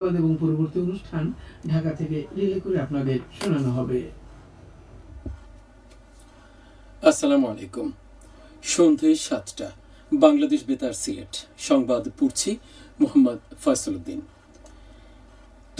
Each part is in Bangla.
এবং পরবর্তী অনুষ্ঠান ঢাকা থেকে রিলে করে আপনাদের শোনানো হবে। আসসালামু আলাইকুম। সন্ধে সাতটা, বাংলাদেশ বেতার সিলেট। সংবাদ পড়ছি মোহাম্মদ ফয়সল উদ্দিন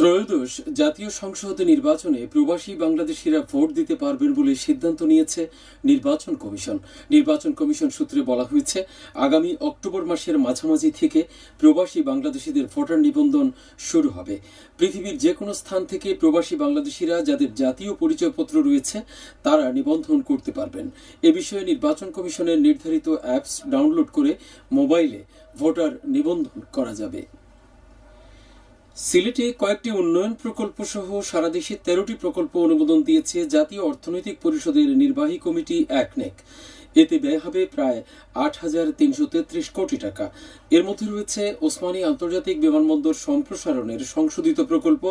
ত্রয়োদশ জাতীয় সংসদ নির্বাচনে প্রবাসী বাংলাদেশিরা ভোট দিতে পারবেন বলে সিদ্ধান্ত নিয়েছে নির্বাচন কমিশন। নির্বাচন কমিশন সূত্রে বলা হয়েছে, আগামী অক্টোবর মাসের মাঝামাঝি থেকে প্রবাসী বাংলাদেশিদের ভোটার নিবন্ধন শুরু হবে। পৃথিবীর যে কোনো স্থান থেকে প্রবাসী বাংলাদেশিরা যাদের জাতীয় পরিচয়পত্র রয়েছে, তারা নিবন্ধন করতে পারবেন। এ বিষয়ে নির্বাচন কমিশনের নির্ধারিত অ্যাপস ডাউনলোড করে মোবাইলে ভোটার নিবন্ধন করা যাবে। সিলেটে কয়েকটি উন্নয়ন প্রকল্প সহ সারা দেশে তেরোটি প্রকল্প অনুমোদন দিয়েছে জাতীয় অর্থনৈতিক পরিষদের নির্বাহী কমিটি একনেক এতে ব্যয় হবে প্রায় আট হাজার তিনশো তেত্রিশ কোটি টাকা। এর মধ্যে রয়েছে ওসমানী আন্তর্জাতিক বিমানবন্দর সম্প্রসারণের সংশোধিত প্রকল্প,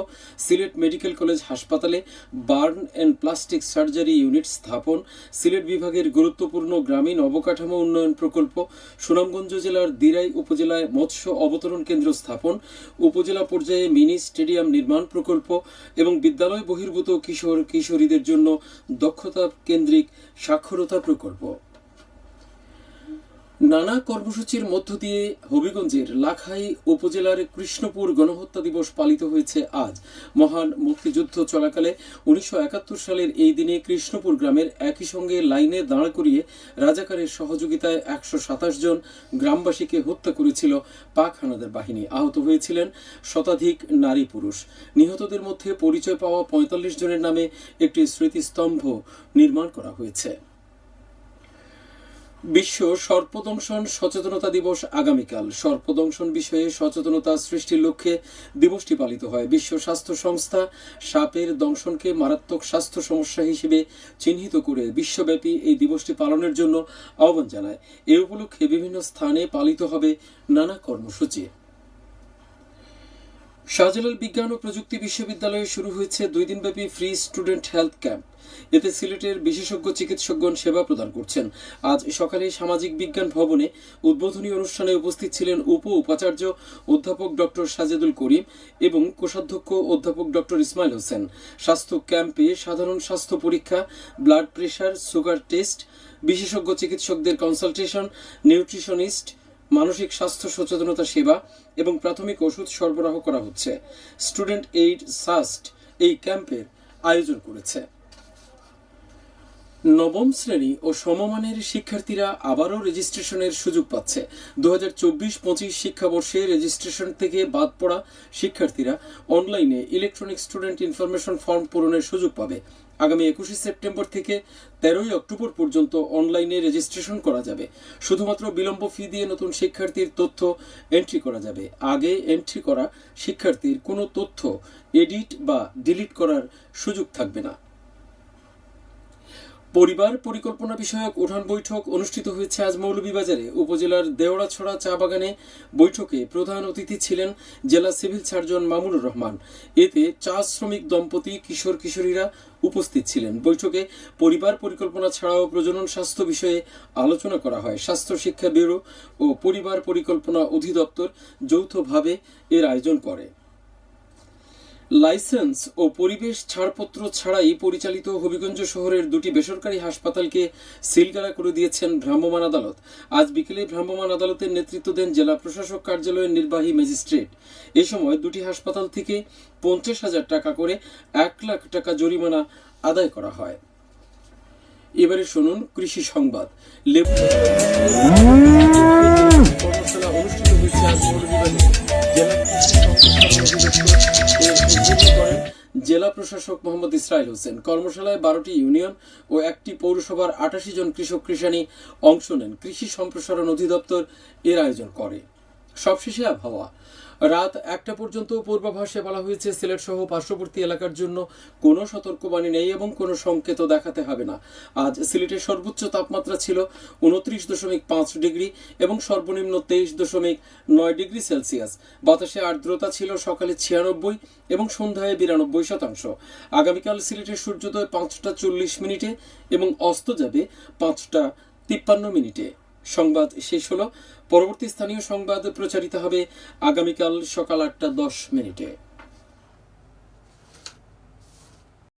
সিলেট মেডিকেল কলেজ হাসপাতালে burn and plastic surgery unit স্থাপন, সিলেট বিভাগের গুরুত্বপূর্ণ গ্রামীণ অবকাঠামো উন্নয়ন প্রকল্প, সুনামগঞ্জ জেলার দিরাই উপজেলায় মৎস্য অবতরণ কেন্দ্র স্থাপন, উপজেলা পর্যায়ে মিনি স্টেডিয়াম নির্মাণ প্রকল্প এবং বিদ্যালয় বহির্ভূত কিশোর কিশোরীদের জন্য দক্ষতা কেন্দ্রিক সাক্ষরতা প্রকল্প। নানা কর্মসূচির মধ্য দিয়ে হবিগঞ্জের লাখাই উপজেলার কৃষ্ণপুর গণহত্যা দিবস পালিত হয়েছে আজ। মহান মুক্তিযুদ্ধ চলাকালে উনিশশো একাত্তর সালের এই দিনে কৃষ্ণপুর গ্রামের একই সঙ্গে লাইনে দাঁড় করিয়ে রাজাকারের সহযোগিতায় একশো সাতাশ জন গ্রামবাসীকে হত্যা করেছিল পাক হানাদার বাহিনী। আহত হয়েছিলেন শতাধিক নারী পুরুষ। নিহতদের মধ্যে পরিচয় পাওয়া পঁয়তাল্লিশ জনের নামে একটি স্মৃতিস্তম্ভ নির্মাণ করা হয়েছে। বিশ্ব সর্পদংশন সচেতনতা দিবস আগামীকাল। সর্পদংশন বিষয়ে সচেতনতা সৃষ্টির লক্ষ্যে দিবসটি পালিত হয়। বিশ্ব স্বাস্থ্য সংস্থা সাপের দংশনকে মারাত্মক স্বাস্থ্য সমস্যা হিসেবে চিহ্নিত করে বিশ্বব্যাপী এই দিবসটি পালনের জন্য আহ্বান জানায়। এ উপলক্ষে বিভিন্ন স্থানে পালিত হবে নানা কর্মসূচি। শাহজালাল বিজ্ঞান ও প্রযুক্তি বিশ্ববিদ্যালয়ে শুরু হয়েছে দুই দিনব্যাপী ফ্রি স্টুডেন্ট হেলথ ক্যাম্প। এতে সিলেটের বিশেষজ্ঞ চিকিৎসকগণ সেবা প্রদান করছেন। আজ সকালে সামাজিক বিজ্ঞান ভবনে উদ্বোধনী অনুষ্ঠানে উপস্থিত ছিলেন উপ উপাচার্য অধ্যাপক ডক্টর সাজেদুল করিম এবং কোষাধ্যক্ষ অধ্যাপক ডক্টর ইসমাইল হোসেন। স্বাস্থ্য ক্যাম্পে সাধারণ স্বাস্থ্য পরীক্ষা, ব্লাড প্রেশার, সুগার টেস্ট, বিশেষজ্ঞ চিকিৎসকদের কনসালটেশন, নিউট্রিশনিস্ট মানসিক স্বাস্থ্য সচেতনতা সেবা এবং প্রাথমিক ওষুধ সরবরাহ করা হচ্ছে। স্টুডেন্ট এইড সাস্ট এই ক্যাম্পের আয়োজন করেছে। নবম শ্রেণি ও সমমানের শিক্ষার্থীরা আবারও রেজিস্ট্রেশনের সুযোগ পাচ্ছে। দু হাজার চব্বিশ পঁচিশ শিক্ষাবর্ষে রেজিস্ট্রেশন থেকে বাদ পড়া শিক্ষার্থীরা অনলাইনে ইলেকট্রনিক স্টুডেন্ট ইনফরমেশন ফর্ম পূরণের সুযোগ পাবে। আগামী একুশে সেপ্টেম্বর থেকে তেরোই অক্টোবর পর্যন্ত অনলাইনে রেজিস্ট্রেশন করা যাবে। শুধুমাত্র বিলম্ব ফি দিয়ে নতুন শিক্ষার্থীর তথ্য এন্ট্রি করা যাবে। আগে এন্ট্রি করা শিক্ষার্থীর কোনো তথ্য এডিট বা ডিলিট করার সুযোগ থাকবে না। পরিবার পরিকল্পনা বিষয়ক উঠান বৈঠক অনুষ্ঠিত হয়েছে আজ মৌলভীবাজারে। উপজেলার দেওড়াছড়া চা বাগানে বৈঠকে প্রধান অতিথি ছিলেন জেলা সিভিল সার্জন মামুনুর রহমান। এতে চা শ্রমিক দম্পতি, কিশোর কিশোরীরা উপস্থিত ছিলেন। বৈঠকে পরিবার পরিকল্পনা ছাড়াও প্রজনন স্বাস্থ্য বিষয়ে আলোচনা করা হয়। স্বাস্থ্য শিক্ষা ব্যুরো ও পরিবার পরিকল্পনা অধিদপ্তর যৌথভাবে এর আয়োজন করে। লাইসেন্স ও পরিবেশ ছাড়পত্র ছাড়াই পরিচালিত হবিগঞ্জ শহরের দুটি বেসরকারি হাসপাতালকে সিলগালা করে দিয়েছেন ভ্রাম্যমাণ আদালত। আজ বিকেলে ভ্রাম্যমাণ আদালতের নেতৃত্ব দেন জেলা প্রশাসক কার্যালয়ের নির্বাহী ম্যাজিস্ট্রেট। এ সময় দুটি হাসপাতাল থেকে পঞ্চাশ হাজার টাকা করে এক লাখ টাকা জরিমানা আদায় করা হয়। এবারে শুনুন কৃষি সংবাদ। লেবু অনুষ্ঠিত হয়েছে আজ। জেলা প্রশাসক মোহাম্মদ ইসরাইল হোসেন। কর্মশালায় বারোটি ইউনিয়ন ও একটি পৌরসভার আটাশি জন কৃষক কৃষানি অংশ নেন। কৃষি সম্প্রসারণ অধিদপ্তর এর আয়োজন করে। সবশেষে আবহাওয়া। রাত একটা পর্যন্ত পূর্বাভাসে বলা হয়েছে, সিলেট সহ পার্শ্ববর্তী এলাকার জন্য কোনো সতর্কবাণী নেই এবং কোনো সংকেত দেখাতে হবে না। আজ সিলেটের সর্বোচ্চ তাপমাত্রা ছিল উনত্রিশ দশমিক পাঁচ ডিগ্রি এবং সর্বনিম্ন তেইশ দশমিক নয় ডিগ্রি সেলসিয়াস। বাতাসে আর্দ্রতা ছিল সকালে ছিয়ানব্বই এবং সন্ধ্যায় বিরানব্বই শতাংশ। আগামীকাল সিলেটের সূর্যোদয় পাঁচটা চল্লিশ মিনিটে এবং অস্ত যাবে পাঁচটা তিপ্পান্ন মিনিটে। সংবাদ শেষ হলো। পরবর্তী স্থানীয় সংবাদ প্রচারিত হবে আগামীকাল সকাল আটটা দশ মিনিটে।